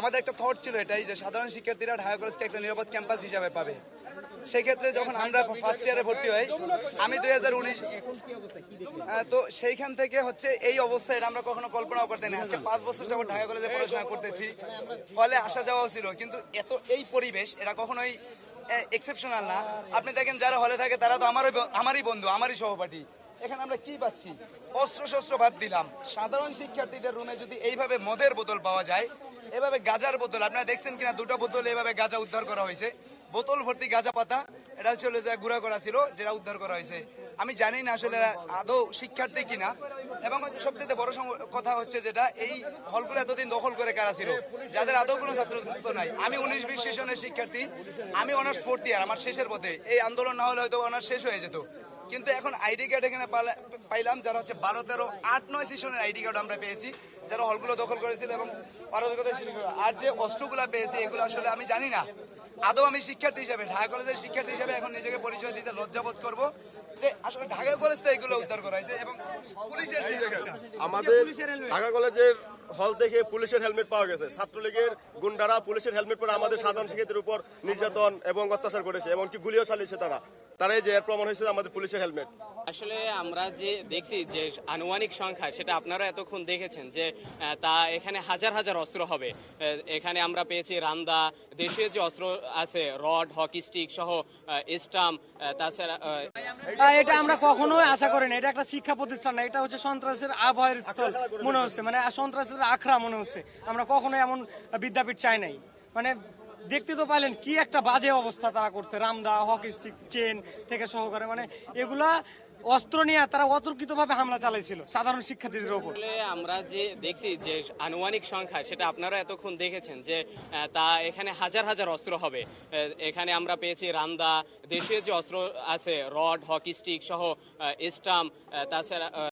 আমাদের একটা থট ছিল এটাই যে সাধারণ শিক্ষার্থীরা ঢাকা কলেজকে একটা নিরাপদ ক্যাম্পাস হিসাবে পাবে। সেই ক্ষেত্রে যখন আমরা ফার্স্ট ইয়ারে ভর্তি হই, আমি দুই হাজার উনিশ তো সেইখান থেকে হচ্ছে এই অবস্থা এটা আমরা কখনো কল্পনাও করতে না আজকে পাঁচ বছর যাবত ঢাকা কলেজে পড়াশোনা করতেছি, ফলে আসা যাওয়াও ছিল। কিন্তু এত এই পরিবেশ, এটা কখনোই এক্সেপশনাল না। আপনি দেখেন যারা হলে থাকে, তারা তো আমারই আমারই বন্ধু, আমারই সহপাঠী। এখানে আমরা কি পাচ্ছি? অস্ত্র শস্ত্র বাদ দিলাম। সাধারণ শিক্ষার্থীদের রুমে যদি এইভাবে মদের বোতল পাওয়া যায় এভাবে গাজার বোতল, আপনারা দেখছেন কিনা, দুটো বোতল এভাবে গাজা উদ্ধার করা হয়েছে। বোতল ভর্তি গাজা পাতা, এটা হচ্ছে যে গুঁড়া করা ছিল, যেটা উদ্ধার করা হয়েছে। আমি জানি না আসলে আদৌ শিক্ষার্থী কিনা, এবং হচ্ছে সবচেয়ে বড় কথা হচ্ছে যেটা, এই হলগুলো এতদিন দখল করে কারা ছিল? যাদের আদৌ কোনো ছাত্রত্ব নাই। আমি উনিশ বিশ সেশনের শিক্ষার্থী, আমি অনার্স ফোর্থ ইয়ার, আমার শেষের পথে। এই আন্দোলন না হলে হয়তো অনার্স শেষ হয়ে যেত। কিন্তু এখন আইডি কার্ড এখানে পাইলাম, যারা হচ্ছে বারো তেরো আট নয় সেশনের আইডি কার্ড আমরা পেয়েছি। যারা হলগুলো দখল করেছিল এবং অরাজকতা শুরু করে আর যে অস্ত্রগুলো পেয়েছি এগুলো আসলে আমি জানি না। আদৌ আমি শিক্ষার্থী হিসাবে ঢাকা কলেজের শিক্ষার্থী হিসাবে এখন নিজেকে পরিচয় দিতে লজ্জাবোধ করব যে আসলে ঢাকা কলেজ থেকে এগুলো উদ্ধার করা হয়েছে এবং পুলিশের আমাদের ঢাকা কলেজের হল থেকে পুলিশের হেলমেট পাওয়া গেছে। ছাত্রলীগের গুন্ডারা পুলিশের হেলমেট পরে আমাদের সাধারণ শিক্ষার্থীর উপর নির্যাতন এবং অত্যাচার করেছে এমনকি গুলিও চালিয়েছে তারা। তারাই যে এর প্রমাণ হয়েছে আমাদের পুলিশের হেলমেট। আসলে আমরা যে দেখছি যে আনুমানিক সংখ্যা সেটা আপনারা এতক্ষণ দেখেছেন যে তা এখানে হাজার হাজার অস্ত্র হবে। এখানে আমরা পেয়েছি রামদা দেশীয় যে অস্ত্র আছে রড হকি স্টিক সহ স্টাম্প তাছাড়া এটা আমরা কখনোই আশা করি না। এটা একটা শিক্ষা প্রতিষ্ঠান না এটা হচ্ছে সন্ত্রাসের আবহাওয়ার স্থল মনে হচ্ছে। মানে সন্ত্রাসের আখড়া মনে হচ্ছে। আমরা কখনোই এমন বিদ্যাপীঠ চাই নাই। মানে দেখতে তো পাইলেন কি একটা বাজে অবস্থা তারা করছে। রামদা, হকি স্টিক চেন থেকে সহকারে মানে এগুলা অস্ত্র নিয়ে তারা অতর্কিতভাবে হামলা চালাইছিল সাধারণ শিক্ষার্থীদের আসলে আমরা যে দেখছি যে আনুমানিক সংখ্যা, সেটা আপনারা এতক্ষণ দেখেছেন যে তা এখানে হাজার হাজার অস্ত্র হবে। এখানে আমরা পেয়েছি রামদা, দেশীয় যে অস্ত্র আছে, রড, হকি স্টিক সহ স্টাম্প তাছাড়া